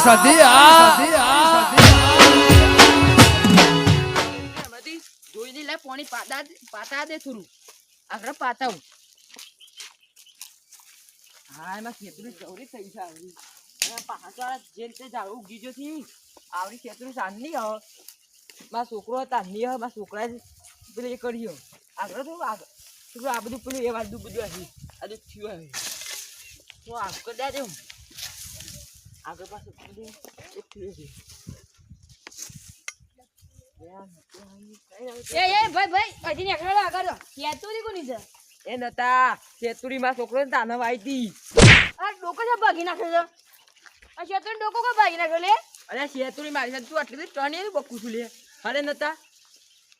આ સધી આ એમાંથી જોઈને લે પાણી પાતા પાતા દે થોડું. આગળ પાતા હા એમાં ખેતરું જવરી થઈ છે આવડી. અને પાછળ જે રીતે ઝાડું ઉગી ગયો થી આવડી ખેતરું સાંજની હવે મારા છોકરો હતા ની હવે મારા છોકરાએ પેલું એ કર્યો. આગળ તો આગળ છોકરો આ બધું પેલું એ વાળું બધું આવી આ બધું થયું હવે. તો આગળ દે દે આગળ પાછું બધું એ થયું છે છોકરો તાના આ ડોકો છે ભાગી નાખ્યો આ ખેતુરી ડોકો કો ભાગી નાખ્યો લે અરે ખેતુરી મારી સાથે તું આટલી ટણી બકું છું લે અરે નતા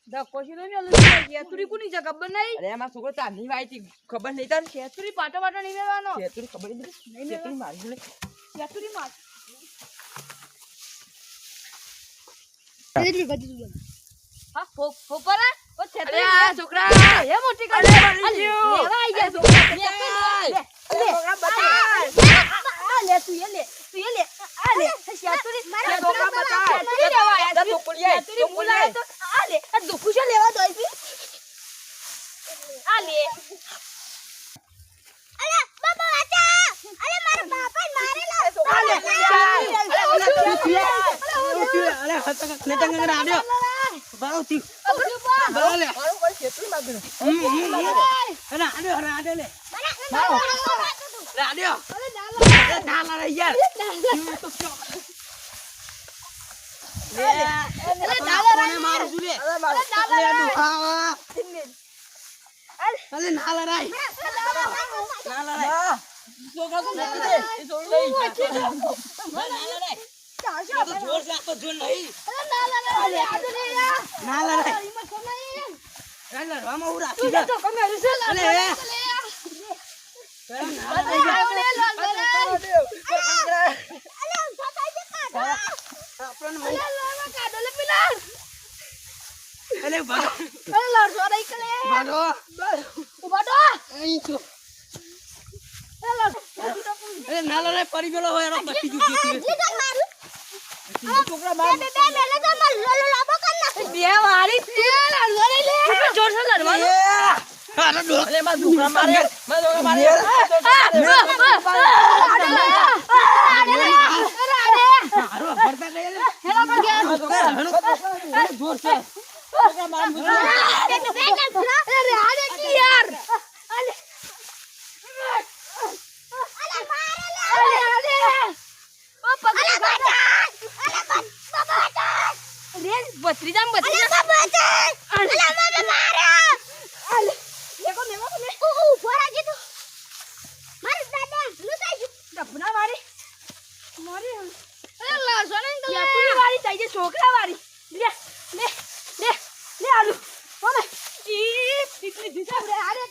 ધક્કો છે તો મેલું ખેતુરી કોની છે ખબર નહીં અરે મારા છોકરો તાની વાઈ હતી ખબર નહીં તને શેતુરી પાટો પાટો નહીં મેળવાનો ખેતુરી ખબર નહીં ખેતુરી મારી જોડે ખેતુરી માં હા ફો ફોપરા ઓ ખેતુરી આ છોકરા એ મોટી કરી ગયું. લેવા આઈ ગયા છોકરા. લે અરે, છોકરા બચાય. આ લે તું એ લે તું એ લે આ લે ખેતુરી અરે, છોકરા બચાય. ખેતુરી લેવા આય, ખેતુરી છોકરી બોલાવે આય. તો આ લે આ દુખું છે લેવા દો છે આ લે અરે મારા બાપા મારેલા આ લે મારું કોઈ ખેતુરી માં ગયું. અરે, ગયો હોય છોકરા તો જુકી દે. છોકરા છોડી બે બે મેલે તો એનો લોલો લાબો કર માર. બે વાળી છે લડવા લે લે સે લડવાનો અરે, ડોલે માં દુખા મારે. મારા છોકરા મારે. બત્રીજા બત્રીજા ડબના વાળી મારી અરે લાસો ને યાતુરી વાળી થઈ જે છોકરા વાળી લે લે લે લે આલુ ઓમે ઈ પીકલી દીધા રે આરે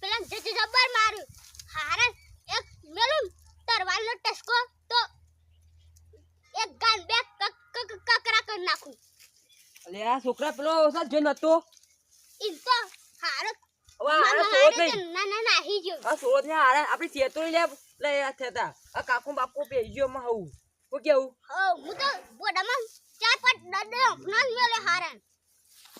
પેલા જ જબર મારું હારા એક મેલું તરવાલનો ટસકો તો એક ગાન બે કક કક કકરા કરી નાખું. અલે, આ છોકરા પેલો ઓસા જોઈ નતો ઈમ તો હારો. ના ના ના હી ગયો. આ ને હારે આપણી ચેતોડી લે લે થતા. આ કાકુ બાપુ પેઈ ગયો માં હવું હું કેવું? હો હું તો બોડામાં ચાર પાંચ દડે અપના મેલે હારા.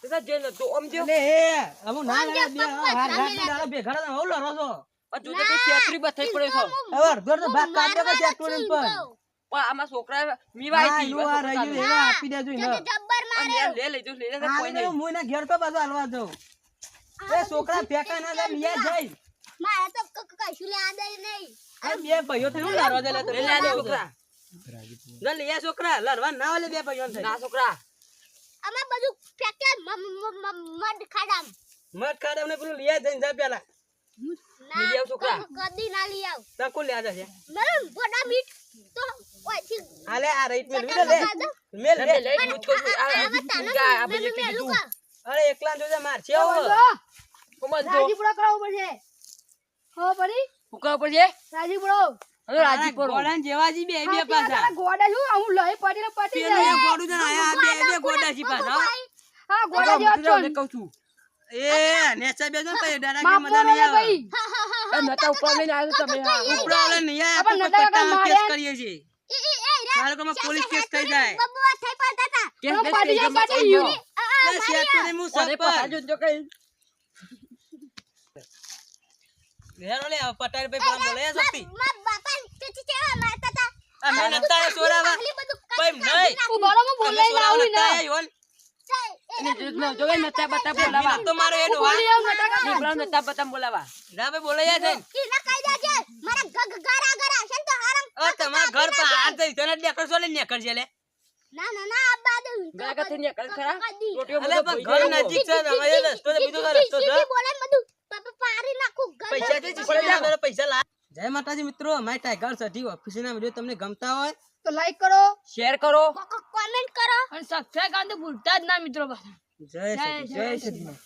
તે સાથ જોઈ નતો આમ જો. અલે એ અમુ ના આમ જે ના બે હાર હાર ઘડા હું લરો છો આ તું તો તે ચેતરી બથાઈ પડ્યો છો. હવે અડધો તો ભાગ કાઢ્યો કે ત્યાં ટોળીને પણ પણ આમાં છોકરા મીવાય હા, હતી નું આ ને એવા આપી દેજો ને જબ્બર મારે. લે લેજો લે લેજો કોઈ નહીં. હું એના ઘેર તો પાછો હાલવા દઉં એ છોકરા ફેંકા ના જાય લિયા જાય મારે તો કશું લે આદે નહીં. આ બે ભાઈઓ થઈને હું દે લે તો લે લે છોકરા. લે લે છોકરા લડવા ના હોય બે ભાઈઓ ના છોકરા. અમે બધું ફેંકે મ- મ- મ- મડ ખાડામ. મત પેલું લઈ જઈને જા પેલા. ના છોકરા. કદી ના લઈ આવ. તા કોણ લેવા જશે? મેલું ગોડા મીઠ તો ઓયથી હાલે આ રાઈટ મેલ લે. મેલ તમે લે. લઈ મૂજ કહું છું. આ- આ આવા તાનો આ- આ મેલું બધી કીધું. અરે એકલા જોજે માર. છે જો, આવો. જો, કોમલ જો. રાજીપુરા કરાવવું પડશે હો પડી ફૂંકાવા પડશે? રાજીપુરો હવે રાજી કરો. ગોળાને જેવા બે બે પાછા. ગોડા શું હું લઈ પડી ને પટી જાય. એક ગોળું છે આયા બે બે ગોડા છી પાછા હા. ગોડા જેવા છો એટલે કહું છું. એ નેચા બેસો ને પછી કે મજા નહીં આવે એ નતા ઉપર લઈને આવ્યો તમે આ. ઉપરા વાળા નહીં આવે આપણે તો નતા પટ્ટામાં કાકા કેસ કરીએ છીએ. તાલુકામાં પોલીસ કેસ થઈ જાય. થઈ પડતા હતા કેસ પાડી પાડી જો કઈ. હેરો લે હવે ભાઈ પેલા બોલે સોપી. માર બાપા ચચી ચેવા મારતા હતા અમે નતા એ સોરાવા. આટલી બધું ભાઈ નહીં હું બરો હું અમે બોલાઈ સોરાવા આવું નતા ને? યોન. એને જો ન નતા બતા બોલાવા. તો મારો એ ડોહા. બોલી નતા કાકા. દીકરાઓ નતા બતા બોલાવા. રા ભાઈ બોલે યાર ઈ ના કાયદા છે. મારા ગગ ગરા ગરા છે તો હારમ અ તમારા ઘર પર હાથ દઈ તને નેકળશો ને નેકળજે લે. ના ના ખરા? રોટીઓ ઘર નજીક છે રસ્તો છે બીજો રસ્તો છે. બોલે બધું. પૈસા થી ના. પૈસા લા જય માતાજી મિત્રો માય ટાઈગર સધી ઓફિસના વિડિયો તમને ગમતા હોય તો લાઈક કરો. શેર કરો. કોમેન્ટ કરો. અને સબસ્ક્રાઇબ કરવાનું તો ભૂલતા જ ના મિત્રો જય સતી જય સતી.